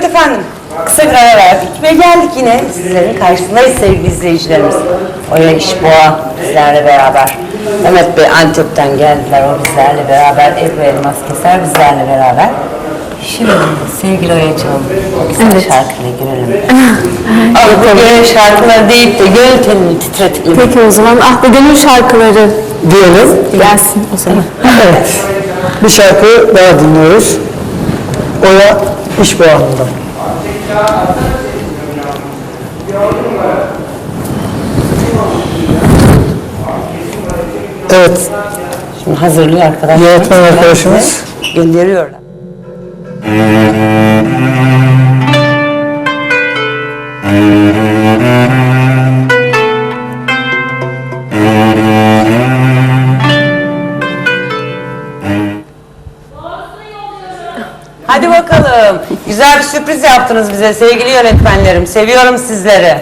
Evet efendim. Kısa bir ara verdik ve geldik yine sizlerin karşısındayız sevgili izleyicilerimiz. Oya İşboğa bizlerle beraber. Mehmet Bey Antep'ten geldiler o bizlerle beraber. Ebru Elmas Keser bizlerle beraber. Şimdi sevgili Oya'cığım o güzel şarkıyla girelim. Ah bu gönül şarkıları deyip de gönül telini titretelim. Peki o zaman ah bu gönül şarkıları diyelim. gelsin o zaman. Evet. Bir şarkı daha dinliyoruz. Oya İş Boğanı'ndan. Evet. Şimdi hazırlıyor arkadaşlar. Yönetmen arkadaşımız. Gönderiyorlar. Hadi bakalım. Güzel bir sürpriz yaptınız bize sevgili yönetmenlerim. Seviyorum sizleri.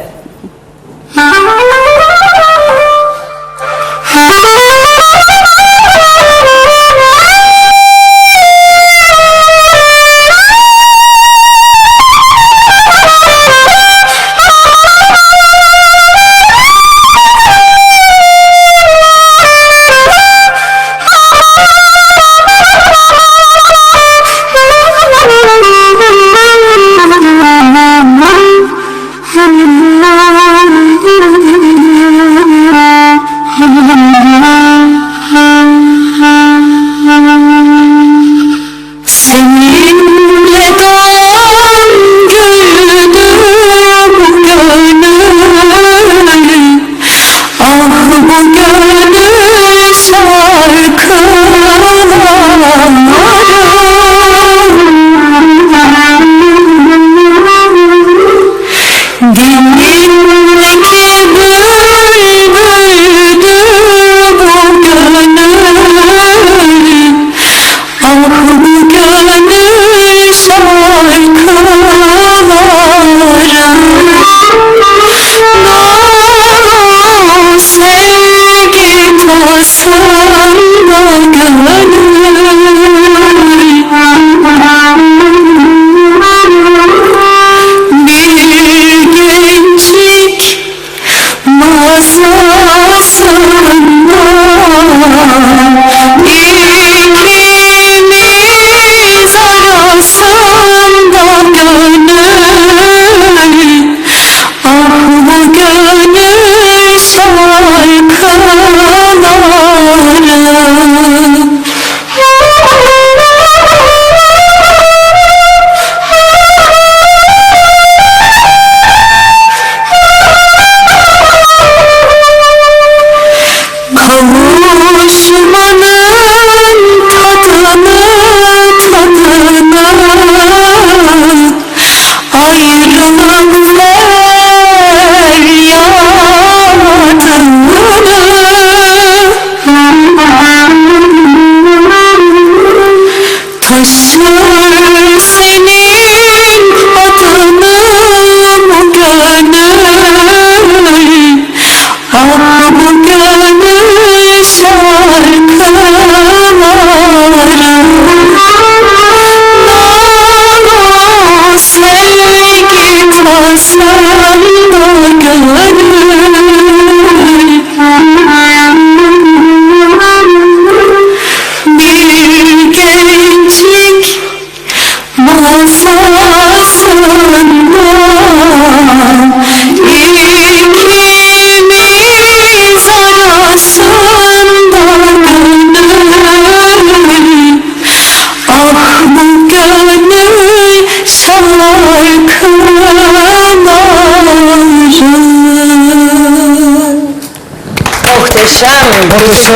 Muhteşem.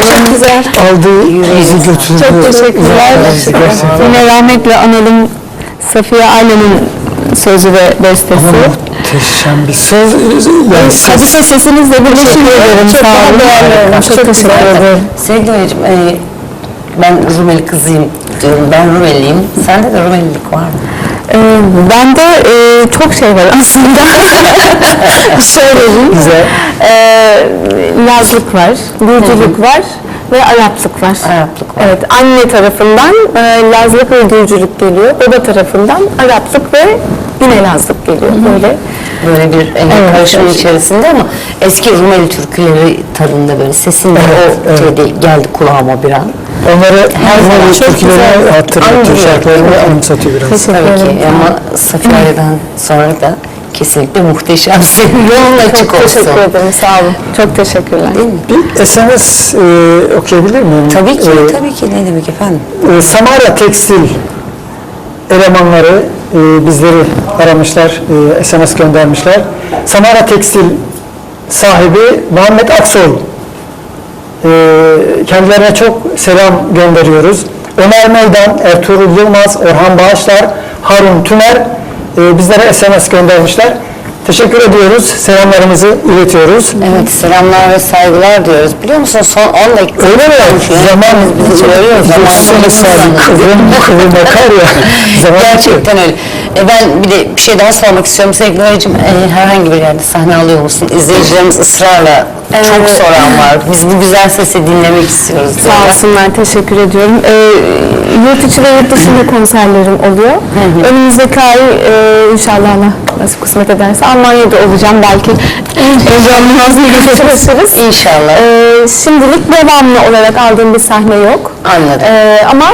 Çok güzel. Aldığı bizi götürdü. Çok teşekkürler. Yine rahmetle analım Safiye Aylan'ın sözü ve bestesi. Muhteşem bir söz. Yani ses. Hadise sesinizle birleşik ederim. Çok sağ olun. Çok teşekkür ederim. Sevgili hocam, e, ben Rumeli kızıyım diyorum. Ben Rumeliyim. Sende de Rumelilik var mı? Ee, bende e, çok şey var aslında. Şöyle diyeyim. Güzel. Ee, Lazlık var, Gürcülük var ve Araplık var. Araplık var. Evet, anne tarafından e, Lazlık ve Gürcülük geliyor. Baba tarafından Araplık ve yine Lazlık geliyor. Böyle Böyle bir e, Evet, karışım evet. içerisinde ama eski Rumeli türküleri tadında böyle sesinde Evet, o evet. şeyde geldi kulağıma bir an. Onları her zaman zaman çok türküleri güzel hatırlatıyor, andırıyor. şarkılarını anımsatıyor biraz. Tabii ki ama Safiye Arya'dan sonra da kesinlikle muhteşemsin. Yolun açık çok olsun. teşekkür ederim. Sağ olun. Çok teşekkürler. Bir SMS e, okuyabilir miyim? Tabii ki, E, tabii ki ne demek efendim. e, Samara Tekstil elemanları e, bizleri aramışlar, e, SMS göndermişler. Samara Tekstil sahibi Muhammed Aksoy. E, kendilerine çok selam gönderiyoruz. Ömer Meydan, Ertuğrul Yılmaz, Orhan Bağışlar, Harun Tümer e, bizlere SMS göndermişler. Teşekkür ediyoruz, selamlarımızı iletiyoruz. Evet selamlar ve saygılar diyoruz. Biliyor musun son 10 dakika Öyle mi? Zaman bizi uyarıyor. Zaman kıvrım kıvrım akar ya. Zaman Gerçekten öyle. E ben bir de bir şey daha sormak istiyorum sevgili öğrencim. E, herhangi bir yerde sahne alıyor musun? İzleyicilerimiz ısrarla çok soran var. Biz bu güzel sesi dinlemek istiyoruz. Sağ olsunlar, teşekkür ediyorum. Ee, yurt içi ve yurt dışında konserlerim oluyor. Önümüzdeki ay e, inşallah Allah nasip kısmet ederse Almanya'da olacağım belki. Heyecanlı hazırlıkla çalışırız. İnşallah. Ee, şimdilik devamlı olarak aldığım bir sahne yok. Anladım. Ee, ama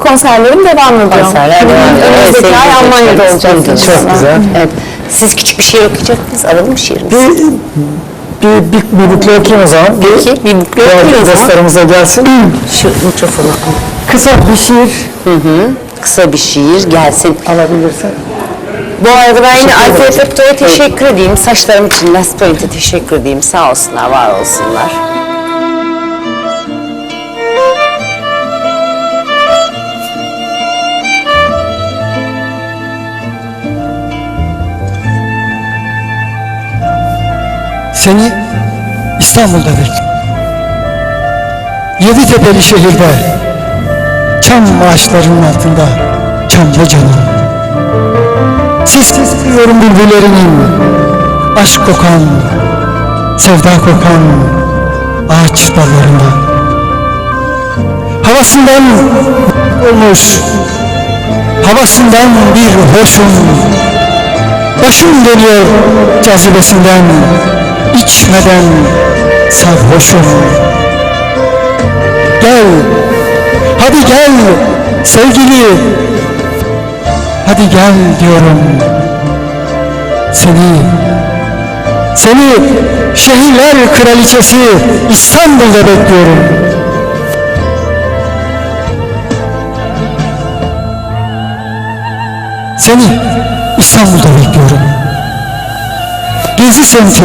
konserlerim devam ediyor. Konserler devam ediyor. Evet, Önümüzdeki ay Almanya'da olacağız. Çok güzel. Evet. Siz küçük bir şiir okuyacak mısınız? Alalım mı şiirimizi? Bir, bir, bir, bukle okuyayım o zaman. Peki, bir bukle okuyun o zaman. dostlarımıza gelsin. Şu mikrofonu Kısa bir şiir kısa bir şiir gelsin. alabilirsen. Bu arada ben yine Alfred ederim. Epto'ya teşekkür edeyim. Saçlarım için Last Point'e teşekkür edeyim. Sağ olsunlar, var olsunlar. Seni İstanbul'da bekliyorum. Yedi tepeli şehirde, çam ağaçlarının altında, çamlı canım. Ses duyuyorum bülbüllerinin, aşk kokan, sevda kokan ağaç dallarında. Havasından olmuş, havasından bir hoşum, Başım dönüyor cazibesinden, içmeden sarhoşum. Gel, hadi gel sevgili, hadi gel diyorum. Seni, seni şehirler kraliçesi İstanbul'da bekliyorum. Seni İstanbul'da bekliyorum. Gezi semti,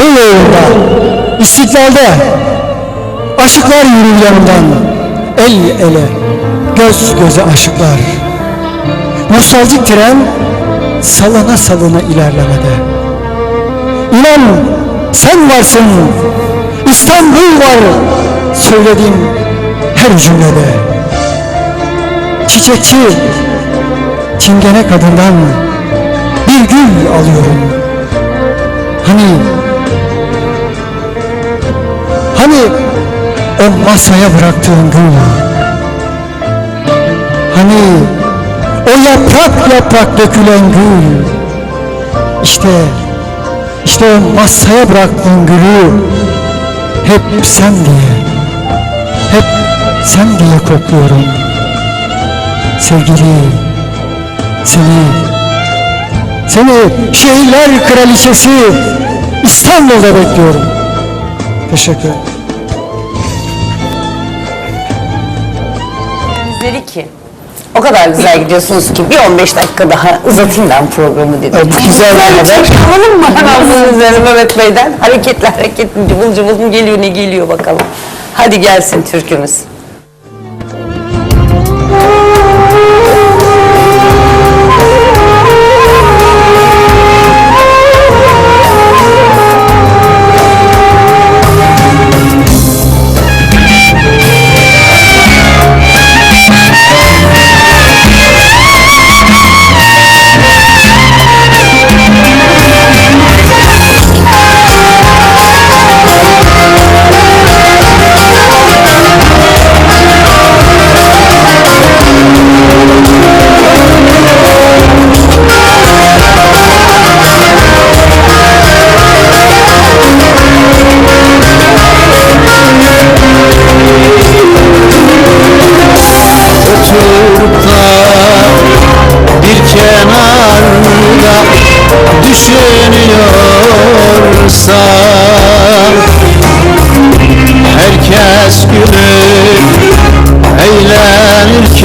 Beyoğlu'nda, İstiklal'de, aşıklar yürür yanımdan, el ele, göz göze aşıklar. Nostaljik tren, salına salına ilerlemede. İnan, sen varsın, İstanbul var, söylediğim her cümlede. Çiçekçi, çingene kadından bir gül alıyorum. Hani o masaya bıraktığın gül hani o yaprak yaprak dökülen gül işte işte o masaya bıraktığın gülü hep sen diye hep sen diye kokluyorum sevgili seni seni şehirler kraliçesi İstanbul'da bekliyorum. Teşekkür ederim. O kadar güzel gidiyorsunuz ki bir 15 dakika daha uzatayım ben programı dedim. Evet, güzel bir haber. Alalım mı? Hemen üzerine Mehmet Bey'den. Hareketli hareketli cıvıl cıvıl mı geliyor ne geliyor bakalım. Hadi gelsin türkümüz.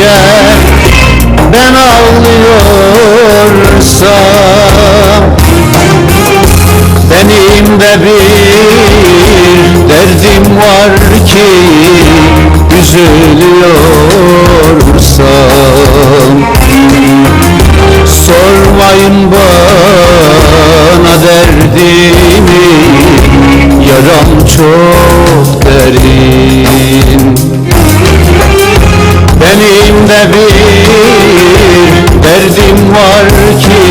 Eğlenirken Ben ağlıyorsam Benim de bir derdim var ki Üzülüyorsam. Sormayın bana derdimi Yaram çok derin Benim de bir derdim var ki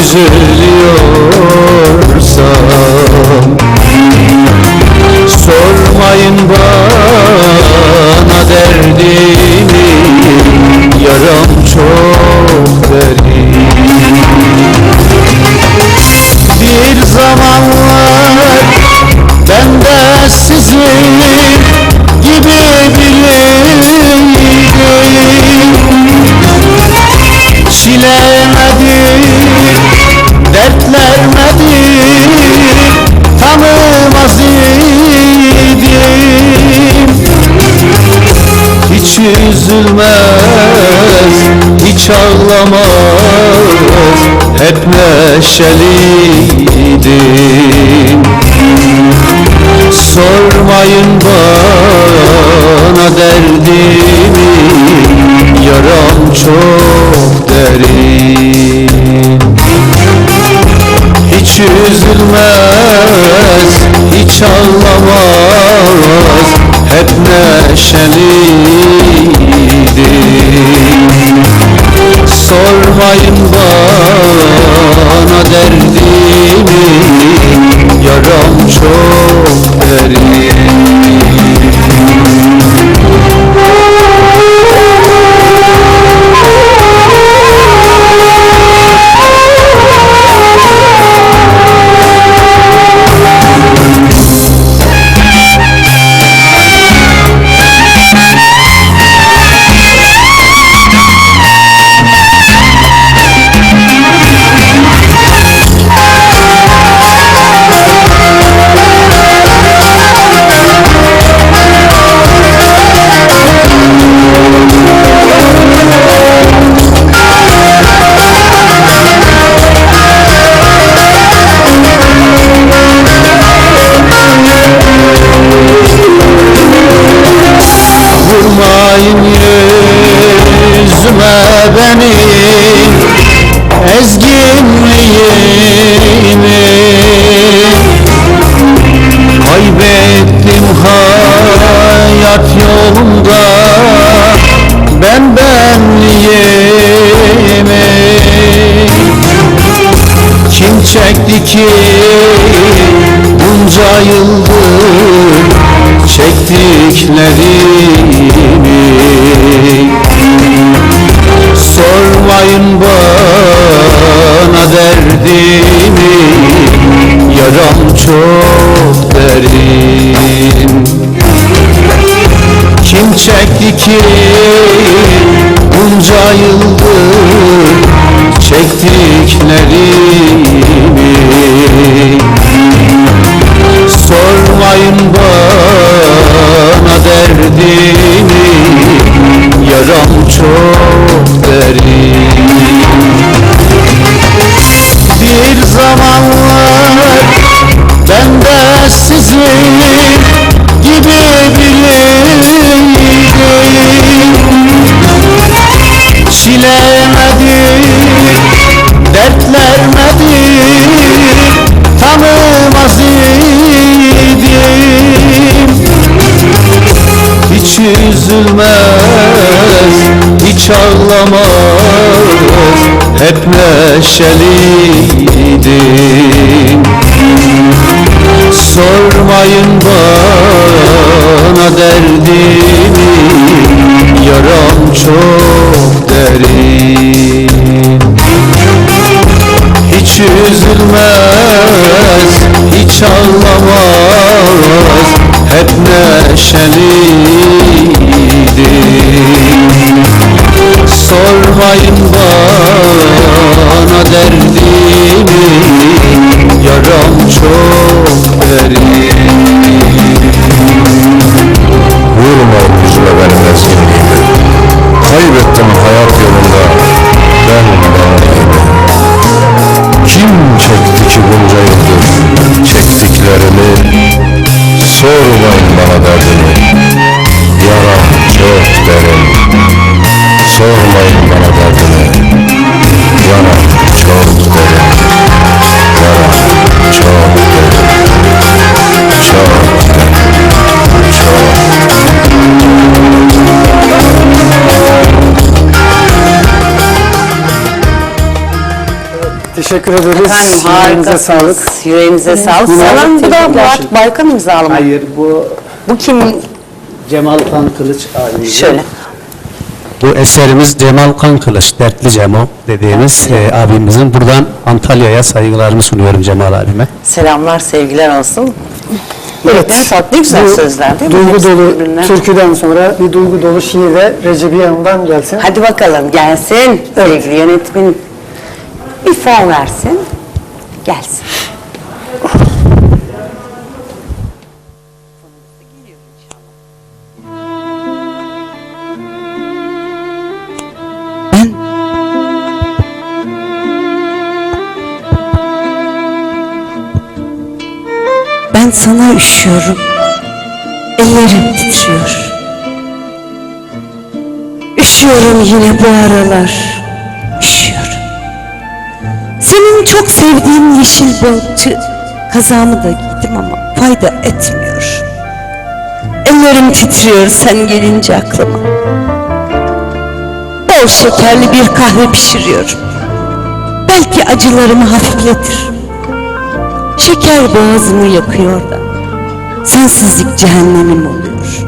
Üzülüyorsam Sormayın bana derdimi Yaram çok derin hiç ağlamaz. Hep neşeliydim Sormayın bana derdimi. Yaram çok derin. Hiç üzülmez, hiç ağlamaz. Hep neşeliydim Sormayın bana derdimi Yaram çok derin ki bunca yıldır çektiklerimi. Sormayın bana derdimi Yaram çok derin. Kim çekti ki bunca yıldır çektiklerimi Sormayın bana derdimi Yaram çok derin. Bir zamanlar ben de sizin gibi biriydim Çilemedim, dertlermedim üzülmez, hiç ağlamaz. Hep neşeliydim. Sormayın bana derdimi Yaram çok derin. Hiç üzülmez, hiç ağlamaz Hep neşeliydim Sormayın bana derdimi çok derin. Vurmayın yüzüme benim ezginliğimi Kaybettim hayat yolunda. Ben maniyimi Kim çekti ki bunca yıldır çektiklerimi? Sormayın bana derdimi Yaram çok derin Sormayın bana derdimi Yaram çok derin Yaram çok derin Çok derin Çok Teşekkür ederiz. Efendim Yüreğinize sağlık. Yüreğinize sağlık. Sanırım bu da. Murat Baykan imzalı mı? Hayır bu Bu kimin? Cemal Kan Kılıç abimizin. Şöyle. Bu eserimiz Cemal Kankılıç, Dertli Cemo dediğimiz e, abimizin. Buradan Antalya'ya saygılarımı sunuyorum Cemal abime. Selamlar, sevgiler olsun. Evet. Ne tatlı, güzel Bu sözler değil mi? Duygu Hepsi dolu birbirine. türküden sonra bir duygu dolu şiir de Recebi Yanım'dan gelsin. Hadi bakalım gelsin sevgili yönetmenim. Bir fon versin. Gelsin. Ben sana üşüyorum. Ellerim titriyor. Üşüyorum yine bu aralar. Üşüyorum. Senin çok sevdiğin yeşil balıkçı kazağımı da giydim ama fayda etmiyor. Ellerim titriyor sen gelince aklıma. Bol şekerli bir kahve pişiriyorum. Belki acılarımı hafifletir. Şeker boğazımı yakıyor da. Sensizlik cehennemim oluyor.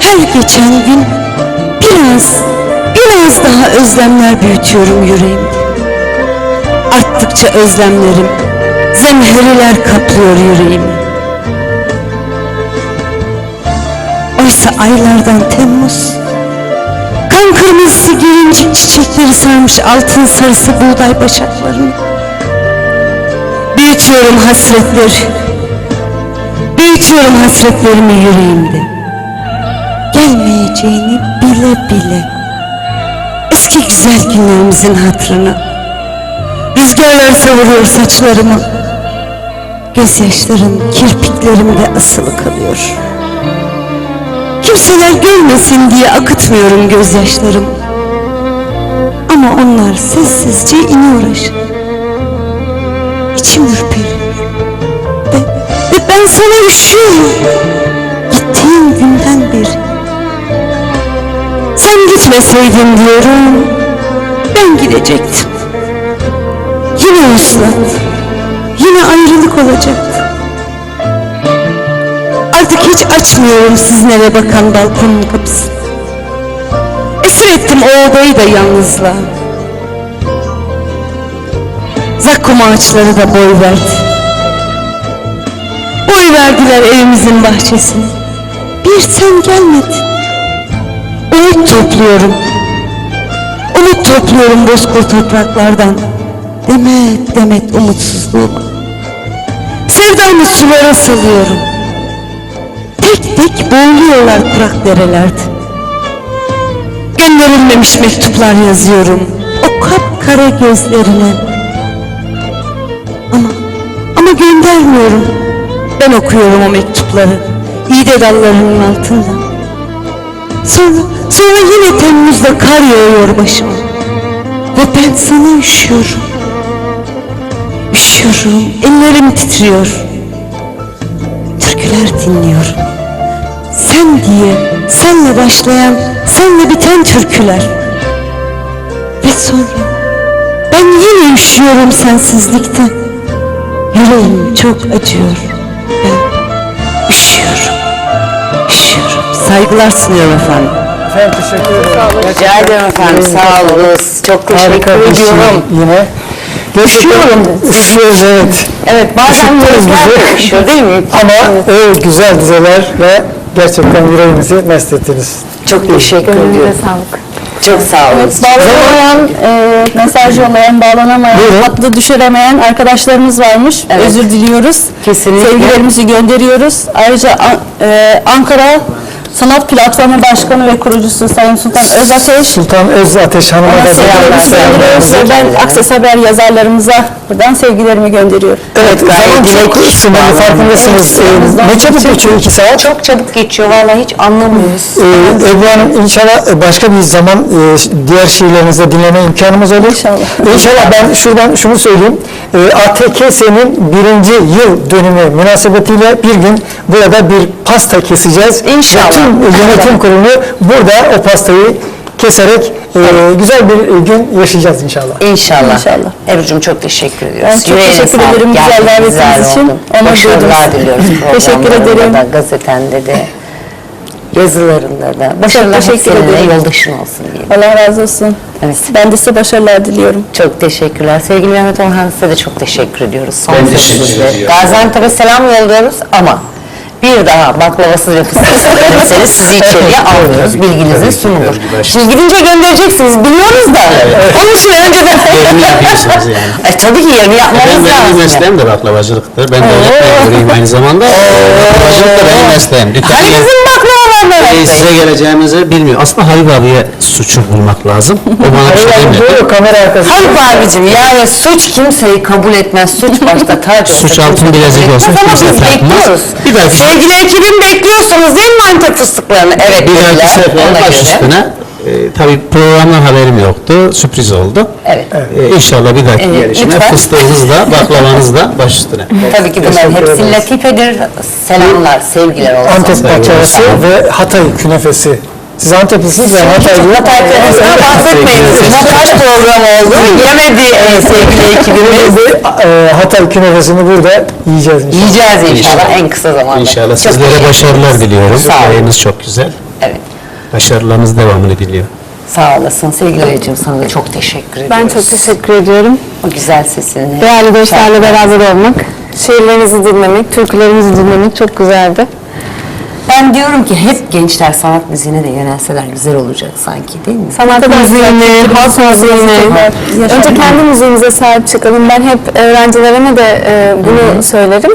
Her geçen gün biraz, biraz daha özlemler büyütüyorum yüreğimi. Arttıkça özlemlerim, zemheriler kaplıyor yüreğimi. Oysa aylardan Temmuz, Kan kırmızısı gelincik çiçekleri sarmış altın sarısı buğday başaklarını. Büyütüyorum hasretleri. Büyütüyorum hasretlerimi yüreğimde. Gelmeyeceğini bile bile. Eski güzel günlerimizin hatırına. Rüzgarlar savuruyor saçlarımı. Gözyaşların kirpiklerimde asılı kalıyor. Kimseler görmesin diye akıtmıyorum gözyaşlarımı. Ama onlar sessizce iniyor aşağı. İçim ürperiyor. Ve, ve ben sana üşüyorum. Gittiğin günden beri. Sen gitmeseydin diyorum. Ben gidecektim. Yine uslat. Yine ayrılık olacaktı. Artık hiç açmıyorum sizin eve bakan balkonun kapısını. Esir ettim o odayı da yalnızlığa. Zakkum ağaçları da boy verdi. Boy verdiler evimizin bahçesine. Bir sen gelmedin. Umut topluyorum. Umut topluyorum bozkır topraklardan. Demet demet umutsuzluğuma. Sevdamı sulara salıyorum. Tek tek boğuluyorlar kurak derelerde. Gönderilmemiş mektuplar yazıyorum. O kapkara gözlerine. Ama, göndermiyorum. Ben okuyorum o mektupları. İğde dallarının altında. Sonra, sonra yine Temmuz'da kar yağıyor başıma. Ve ben sana üşüyorum. Üşüyorum, ellerim titriyor. Türküler dinliyorum. Sen diye, senle başlayan, senle biten türküler. Ve sonra ben yine üşüyorum sensizlikten. Yüreğim çok acıyor. Ben üşüyorum. Üşüyorum. Saygılar sunuyorum efendim. Efendim teşekkür ederim. Rica ederim efendim. Sağ olunuz. Çok teşekkür şiir ediyorum. yine. Üşüyorum. Üşüyoruz evet. Evet bazen gözler üşüyor değil mi? Ama evet, güzel dizeler ve gerçekten yüreğimizi mest ettiniz. Çok teşekkür Gönlünüze ediyorum. sağlık. Çok sağ olun. Bağlanamayan, e, mesaj yollayan, bağlanamayan, hatlı düşüremeyen arkadaşlarımız varmış. Evet. Özür diliyoruz. Kesinlikle. Sevgilerimizi gönderiyoruz. Ayrıca An- e, Ankara Sanat Platformu Başkanı ve kurucusu Sayın Sultan Özateş. Sultan Öz Ateş Hanım'a da ve ben Akses Haber yazarlarımıza buradan sevgilerimi gönderiyorum. Evet, zaman çok sınırlı farkındasınız. Ee, ne çabuk geçiyor iki saat. Çok çabuk geçiyor vallahi hiç anlamıyoruz. Ee, Ebru Hanım inşallah başka bir zaman e, diğer şiirlerinizi dinleme imkanımız olur. İnşallah. İnşallah ben şuradan şunu söyleyeyim. Ee, ATKS'nin birinci yıl dönümü münasebetiyle bir gün burada bir pasta keseceğiz. İnşallah. Tüm yönetim kurulu burada o pastayı keserek e, güzel bir gün yaşayacağız inşallah. İnşallah. İnşallah. Ebru'cum çok teşekkür ediyoruz. Ben çok Yüreğine teşekkür ederim güzel davetiniz için. Onur Başarılar diliyoruz. Teşekkür ederim. Da, gazetende de, yazılarında da. Başarılar hep teşekkür ederim. yoldaşın olsun diye. Allah razı olsun. Evet. Ben de size başarılar diliyorum. Çok teşekkürler. Sevgili Mehmet Orhan size de çok teşekkür ediyoruz. Son Ben teşekkür ediyorum. Gaziantep'e selam yolluyoruz ama bir daha baklavasız ve fıstıksız sizi içeriye almıyoruz. Bilginize sunulur. Şimdi gidince göndereceksiniz biliyoruz da. Onun için önceden... Yerini yapıyorsunuz yani. Ay, tabii ki yerini yapmamız Ben benim lazım. mesleğim de baklavacılıktır. Ben devlet memuruyum aynı zamanda. Baklavacılık da benim mesleğim. Hani bizim baklavalar Ee, size geleceğimizi bilmiyor. Aslında Habib abiye suçu bulmak lazım. O bana bir şey demedi. Bu kamera arkası. Haluk abicim yani suç kimseyi kabul etmez. Suç başta tac olsa Suç altın kimse bilezik kabul olsa etmez ama kimse biz takmaz. bekliyoruz. Bir dahaki- Sevgili ekibim bekliyorsunuz değil mi Antep fıstıklarını? Evet Bir dediler. dahaki sefer Ona baş göre. üstüne. E, tabii programdan haberim yoktu. Sürpriz oldu. Evet. E, inşallah bir dahaki Evet, gelişime lütfen. fıstığınız da baklavanız da baş üstüne. Tabii ki bunların hepsi latifedir. Selamlar, sevgiler olsun. Antep baklavası ve Hatay künefesi. Siz Anteplisiniz ve Hataylı. Hatay künefesinden bahsetmeyiniz. Bu kaç program oldu? Yemedi e, sevgili ekibimiz. Ve e, Hatay künefesini burada yiyeceğiz inşallah. Yiyeceğiz inşallah en kısa zamanda. İnşallah Çok sizlere teşekkür başarılar ederiz. diliyorum. Sağ olun. Çok güzel. Evet. Başarılarınız devamını diliyorum. Sağ olasın. Sevgili Ayacığım sana da çok teşekkür ediyoruz. Ben çok teşekkür ediyorum. O güzel sesinle. Değerli dostlarla beraber olmak, şiirlerinizi dinlemek, türkülerinizi dinlemek çok güzeldi. Ben diyorum ki hep gençler sanat müziğine de yönelseler güzel olacak sanki değil mi? Sanat müziğine, halk müziğine, önce kendi müziğimize sahip çıkalım. Ben hep öğrencilerime de e, bunu söylerim.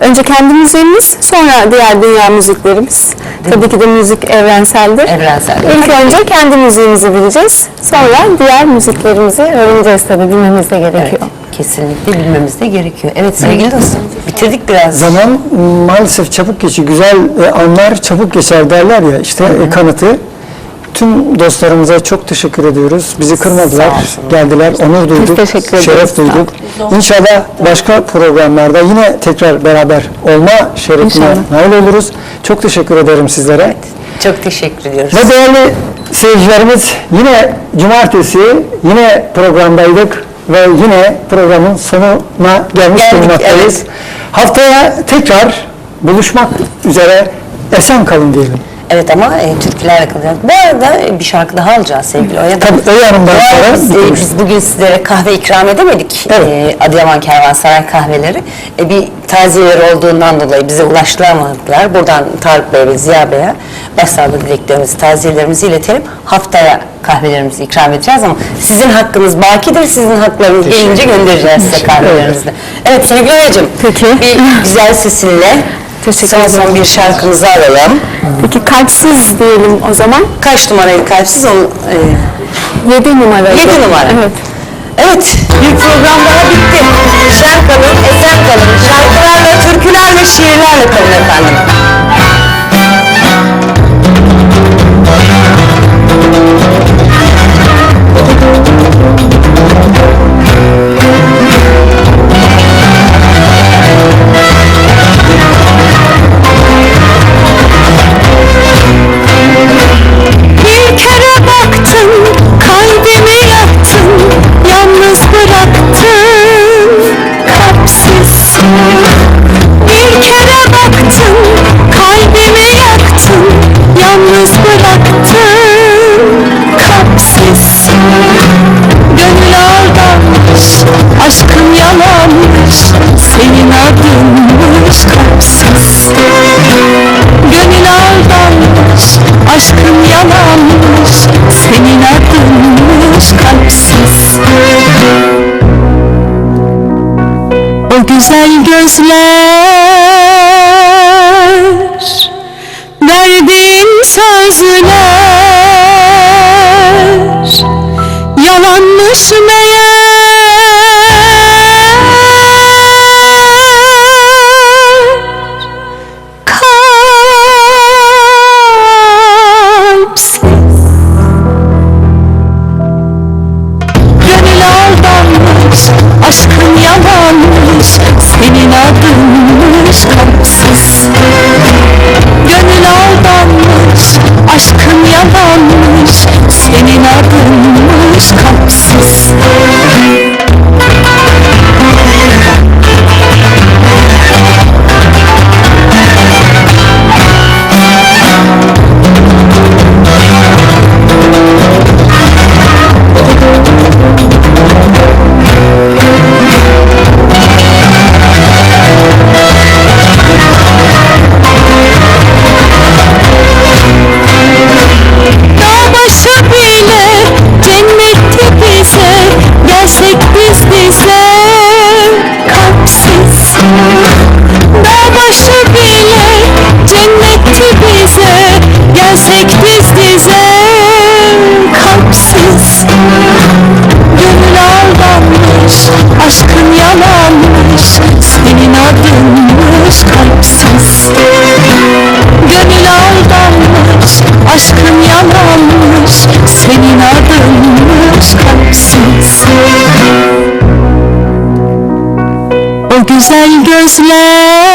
Önce kendi müziğimiz, sonra diğer dünya müziklerimiz. Tabii ki de müzik evrenseldir. Evrensel. İlk önce kendi müziğimizi bileceğiz, sonra diğer müziklerimizi öğreneceğiz tabii, bilmemiz de Evet, gerekiyor. Kesinlikle bilmemiz de gerekiyor. Evet sevgili dostum, bitirdik biraz. Zaman maalesef çabuk geçiyor. Güzel e, anlar çabuk geçer derler ya işte e, kanıtı. Tüm dostlarımıza çok teşekkür ediyoruz. Bizi kırmadılar, geldiler, onur duyduk, şeref duyduk. İnşallah başka programlarda yine tekrar beraber olma şerefine nail oluruz. Çok teşekkür ederim sizlere. Çok teşekkür ediyoruz. Ve değerli seyircilerimiz yine cumartesi yine programdaydık ve yine programın sonuna gelmiş Geldik, bulunmaktayız. evet. Haftaya tekrar buluşmak üzere esen kalın diyelim. Evet ama e, türkülerle kalacağız. Bu arada e, bir şarkı daha alacağız sevgili Oya. Tabii Öyle Hanım'dan Bu arada sonra biz, e, biz bugün sizlere kahve ikram edemedik. Evet. E, Adıyaman Kervansaray kahveleri. E, bir taziyeleri olduğundan dolayı bize ulaştıramadılar. Buradan Tarık Bey ve Ziya Bey'e başsağlığı dileklerimizi, taziyelerimizi iletelim. Haftaya kahvelerimizi ikram edeceğiz ama sizin hakkınız bakidir. Sizin haklarınız gelince göndereceğiz size kahvelerinizi. Evet sevgili Oya'cığım. Peki. Bir güzel sesinle Teşekkür ederim. bir şarkımızı alalım. Peki kalpsiz diyelim o zaman. Kaç numaraydı kalpsiz onu? E, 7 numara. 7 numara. Evet. Evet, bir program daha bitti. Şen kalın, esen kalın. Şarkılarla, türkülerle, şiirlerle kalın efendim. i'm goes. aşkın yalanmış Senin adın aşkansız O güzel gözler